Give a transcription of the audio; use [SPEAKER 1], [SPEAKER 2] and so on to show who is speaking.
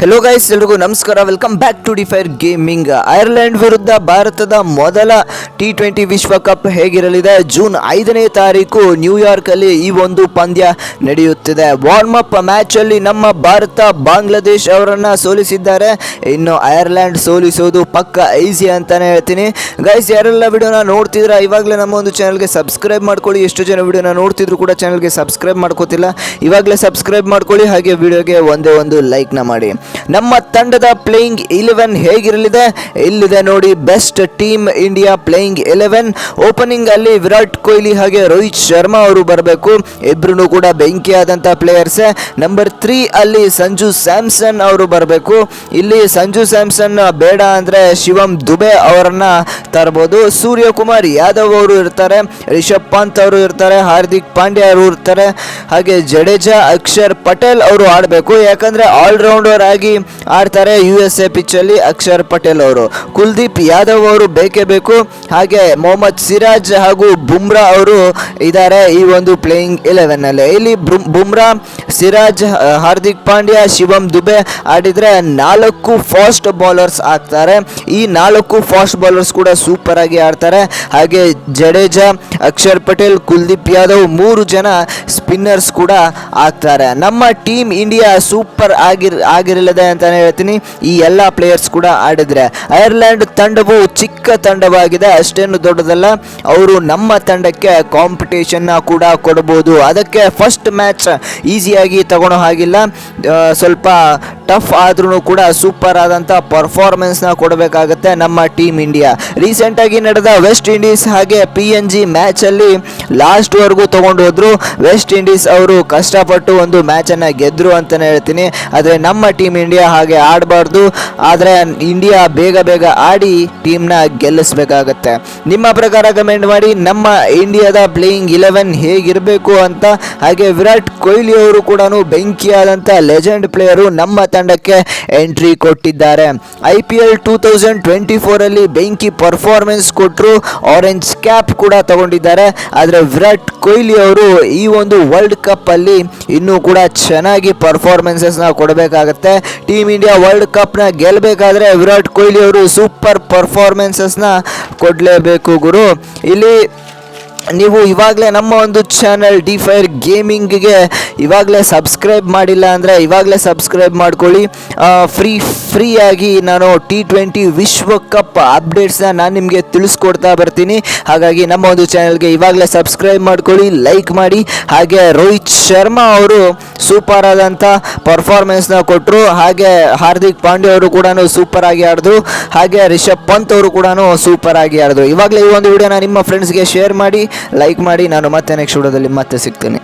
[SPEAKER 1] Hello guys ಎಲ್ರಿಗೂ ನಮಸ್ಕಾರ. Welcome back to Defire gaming Ireland ವಿರುದ್ಧ ಭಾರತದ ಮೊದಲ ಟಿ ಟ್ವೆಂಟಿ ವಿಶ್ವಕಪ್ ಹೇಗಿರಲಿದೆ? ಜೂನ್ ಐದನೇ ತಾರೀಕು ನ್ಯೂಯಾರ್ಕ್ ಅಲ್ಲಿ ಈ ಒಂದು ಪಂದ್ಯ ನಡೆಯುತ್ತಿದೆ. ವಾರ್ಮ್ ಅಪ್ ಮ್ಯಾಚ್ ಅಲ್ಲಿ ನಮ್ಮ ಭಾರತ ಬಾಂಗ್ಲಾದೇಶ್ ಅವರನ್ನ ಸೋಲಿಸಿದ್ದಾರೆ. ಇನ್ನು ಐರ್ಲೆಂಡ್ ಸೋಲಿಸೋದು ಪಕ್ಕ ಈಸಿ ಅಂತಾನೆ ಹೇಳ್ತೀನಿ. ಗೈಸ್ ಯಾರೆಲ್ಲ ವಿಡಿಯೋನ ನೋಡ್ತಿದ್ರೆ ಇವಾಗಲೇ ನಮ್ಮ ಒಂದು ಚಾನಲ್ಗೆ ಸಬ್ಸ್ಕ್ರೈಬ್ ಮಾಡ್ಕೊಳ್ಳಿ. ಎಷ್ಟು ಜನ ವಿಡಿಯೋನ ನೋಡ್ತಿದ್ರು ಕೂಡ ಚಾನಲ್ಗೆ ಸಬ್ಸ್ಕ್ರೈಬ್ ಮಾಡ್ಕೋತಿಲ್ಲ. ಇವಾಗಲೇ ಸಬ್ಸ್ಕ್ರೈಬ್ ಮಾಡ್ಕೊಳ್ಳಿ, ಹಾಗೆ ವಿಡಿಯೋಗೆ ಒಂದೇ ಒಂದು ಲೈಕ್ನ ಮಾಡಿ. ನಮ್ಮ ತಂಡದ ಪ್ಲೇಯಿಂಗ್ ಇಲೆವೆನ್ ಹೇಗಿರಲಿದೆ? ಇಲ್ಲಿದೆ ನೋಡಿ, best team India playing eleven. Opening ಅಲ್ಲಿ ವಿರಾಟ್ ಕೊಹ್ಲಿ ಹಾಗೆ ರೋಹಿತ್ ಶರ್ಮಾ ಅವರು ಬರಬೇಕು. ಇಬ್ರು ಕೂಡ ಬೆಂಕಿಯಾದಂಥ ಪ್ಲೇಯರ್ಸ್. ನಂಬರ್ ತ್ರೀ ಅಲ್ಲಿ ಸಂಜು ಸ್ಯಾಮ್ಸನ್ ಅವರು ಬರಬೇಕು. ಇಲ್ಲಿ ಸಂಜು ಸ್ಯಾಮ್ಸನ್ ಬೇಡ ಅಂದ್ರೆ ಶಿವಂ ದುಬೆ ಅವರನ್ನ ತರಬಹುದು ಸೂರ್ಯಕುಮಾರ್ ಯಾದವ್ ಅವರು ಇರ್ತಾರೆ, ರಿಷಬ್ ಪಂತ್ ಅವರು ಇರ್ತಾರೆ, ಹಾರ್ದಿಕ್ ಪಾಂಡ್ಯ ಅವರು ಇರ್ತಾರೆ, ಹಾಗೆ ಜಡೇಜಾ, ಅಕ್ಷರ್ ಪಟೇಲ್ ಅವರು ಆಡಬೇಕು. ಯಾಕಂದರೆ ಆಲ್ರೌಂಡರ್ ಆಗಿ ಆಡ್ತಾರೆ ಯು ಎಸ್ ಎ ಪಿಚ್ಚಲ್ಲಿ ಅಕ್ಷರ್ ಪಟೇಲ್ ಅವರು. ಕುಲ್ದೀಪ್ ಯಾದವ್ ಅವರು ಬೇಕೇ ಬೇಕು. ಹಾಗೆ ಮೊಹಮ್ಮದ್ ಸಿರಾಜ್ ಹಾಗೂ ಬುಮ್ರಾ ಅವರು ಇದ್ದಾರೆ ಈ ಒಂದು ಪ್ಲೇಯಿಂಗ್ ಇಲೆವೆನ್ ಅಲ್ಲಿ. ಇಲ್ಲಿ ಬುಮ್- ಬುಮ್ರಾ, ಸಿರಾಜ್, ಹಾರ್ದಿಕ್ ಪಾಂಡ್ಯ, ಶಿವಂ ದುಬೆ ಆಡಿದರೆ ನಾಲ್ಕು ಫಾಸ್ಟ್ ಬೌಲರ್ಸ್ ಆಗ್ತಾರೆ. ಈ ನಾಲ್ಕು ಫಾಸ್ಟ್ ಬೌಲರ್ಸ್ ಕೂಡ ಸೂಪರ್ ಆಗಿ ಆಡ್ತಾರೆ. ಹಾಗೆ ಜಡೇಜಾ ಅಕ್ಷರ್ ಪಟೇಲ್ ಕುಲ್ದೀಪ್ ಯಾದವ್ ಮೂರು ಜನ ಸ್ಪಿನ್ನರ್ಸ್ ಕೂಡ ಆಗ್ತಾರೆ. ನಮ್ಮ ಟೀಮ್ ಇಂಡಿಯಾ ಸೂಪರ್ ಆಗಿರ್, ಆಗಿರಲಿದೆ ಅಂತಾನೆ ಹೇಳ್ತೀನಿ. ಈ ಎಲ್ಲ ಪ್ಲೇಯರ್ಸ್ ಕೂಡ ಆಡಿದ್ರೆ. ಐರ್ಲೆಂಡ್ ತಂಡವು ಚಿಕ್ಕ ತಂಡವಾಗಿದೆ. ಅಷ್ಟೇನು ದೊಡ್ಡದಲ್ಲ, ಅವರು ನಮ್ಮ ತಂಡಕ್ಕೆ ಕಾಂಪಿಟೇಷನ್ನ ಕೂಡ ಕೊಡಬಹುದು ಅದಕ್ಕೆ ಫಸ್ಟ್ ಮ್ಯಾಚ್ ಈಸಿಯಾಗಿ ತಗೊಳ್ಳೋ ಹಾಗಿಲ್ಲ. ಸ್ವಲ್ಪ ಟಫ್ ಆದ್ರೂ ಕೂಡ ಸೂಪರ್ ಆದಂಥ ಪರ್ಫಾರ್ಮೆನ್ಸ್ನ ಕೊಡಬೇಕಾಗತ್ತೆ ನಮ್ಮ ಟೀಮ್ ಇಂಡಿಯಾ. ರೀಸೆಂಟಾಗಿ ನಡೆದ ವೆಸ್ಟ್ ಇಂಡೀಸ್ ಹಾಗೆ ಪಿ ಎನ್ ಜಿ ಮ್ಯಾಚಲ್ಲಿ ಲಾಸ್ಟ್ವರೆಗೂ ತೊಗೊಂಡು ಹೋದ್ರು. ವೆಸ್ಟ್ ಇಂಡೀಸ್ ಅವರು ಕಷ್ಟಪಟ್ಟು ಒಂದು ಮ್ಯಾಚನ್ನು ಗೆದ್ದರು ಅಂತಲೇ ಹೇಳ್ತೀನಿ. ಆದರೆ ನಮ್ಮ ಟೀಮ್ ಇಂಡಿಯಾ ಹಾಗೆ ಆಡಬಾರ್ದು. ಆದರೆ ಇಂಡಿಯಾ ಬೇಗ ಬೇಗ ಆಡಿ ಟೀಮ್ನ ಗೆಲ್ಲಿಸಬೇಕಾಗತ್ತೆ. ನಿಮ್ಮ ಪ್ರಕಾರ ಕಮೆಂಟ್ ಮಾಡಿ, ನಮ್ಮ ಇಂಡಿಯಾದ ಪ್ಲೇಯಿಂಗ್ ಇಲೆವೆನ್ ಹೇಗಿರಬೇಕು ಅಂತ? ಹಾಗೆ ವಿರಾಟ್ ಕೊಹ್ಲಿ ಅವರು ಕೂಡ ಬೆಂಕಿಯಾದಂಥ ಲೆಜೆಂಡ್ ಪ್ಲೇಯರು ನಮ್ಮ ತಂಡಕ್ಕೆ ಎಂಟ್ರಿ ಕೊಟ್ಟಿದ್ದಾರೆ. I P L two thousand twenty ಫೋರಲ್ಲಿ ಬೆಂಕಿ ಪರ್ಫಾರ್ಮೆನ್ಸ್ ಕೊಟ್ಟರು ಆರೆಂಜ್ ಕ್ಯಾಪ್ ಕೂಡ ತಗೊಂಡಿದ್ದಾರೆ. ಆದರೆ ವಿರಾಟ್ ಕೊಹ್ಲಿ ಅವರು ಈ ಒಂದು ವರ್ಲ್ಡ್ ಕಪ್ ಅಲ್ಲಿ ಇನ್ನೂ ಕೂಡ ಚೆನ್ನಾಗಿ ಪರ್ಫಾರ್ಮೆನ್ಸಸ್ನ ಕೊಡಬೇಕಾಗತ್ತೆ. ಟೀಮ್ ಇಂಡಿಯಾ ವರ್ಲ್ಡ್ ಕಪ್ನ ಗೆಲ್ಲಬೇಕಾದ್ರೆ ವಿರಾಟ್ ಕೊಹ್ಲಿ ಅವರು ಸೂಪರ್ ಪರ್ಫಾರ್ಮೆನ್ಸಸ್ನ ಕೊಡಲೇಬೇಕು ಗುರು. ಇಲ್ಲಿ ನೀವು ಇವಾಗಲೇ ನಮ್ಮ ಒಂದು ಚಾನಲ್ ಡಿ ಫೈರ್ ಗೇಮಿಂಗ್ಗೆ ಇವಾಗಲೇ ಸಬ್ಸ್ಕ್ರೈಬ್ ಮಾಡಿಲ್ಲ ಅಂದರೆ ಇವಾಗಲೇ ಸಬ್ಸ್ಕ್ರೈಬ್ ಮಾಡ್ಕೊಳ್ಳಿ. ಫ್ರೀ ಫ್ರೀಯಾಗಿ ನಾನು ಟಿ ಟ್ವೆಂಟಿ ವಿಶ್ವಕಪ್ ಅಪ್ಡೇಟ್ಸ್ನ ನಾನು ನಿಮಗೆ ತಿಳಿಸ್ಕೊಡ್ತಾ ಬರ್ತೀನಿ. ಹಾಗಾಗಿ ನಮ್ಮ ಒಂದು ಚಾನಲ್ಗೆ ಇವಾಗಲೇ ಸಬ್ಸ್ಕ್ರೈಬ್ ಮಾಡ್ಕೊಳ್ಳಿ ಲೈಕ್ ಮಾಡಿ. ಹಾಗೆ ರೋಹಿತ್ ಶರ್ಮಾ ಅವರು ಸೂಪರ್ ಆದಂಥ ಪರ್ಫಾರ್ಮೆನ್ಸ್ನ ಕೊಟ್ಟರು ಹಾಗೆ ಹಾರ್ದಿಕ್ ಪಾಂಡ್ಯ ಅವರು ಕೂಡ ಸೂಪರ್ ಆಗಿ ಆಡಿದ್ರು. ಹಾಗೆ ರಿಷಬ್ ಪಂತ್ ಅವರು ಕೂಡ ಸೂಪರ್ ಆಗಿ ಆಡಿದ್ರು. ಇವಾಗಲೇ ಈ ಒಂದು ವಿಡಿಯೋನ ನಿಮ್ಮ ಫ್ರೆಂಡ್ಸ್ಗೆ ಶೇರ್ ಮಾಡಿ. ಲೈಕ್ ಮಾಡಿ ನಾನು ಮತ್ತೆ ನೆಕ್ಸ್ಟ್ ವಿಡಿಯೋದಲ್ಲಿ ಮತ್ತೆ ಸಿಗ್ತೀನಿ.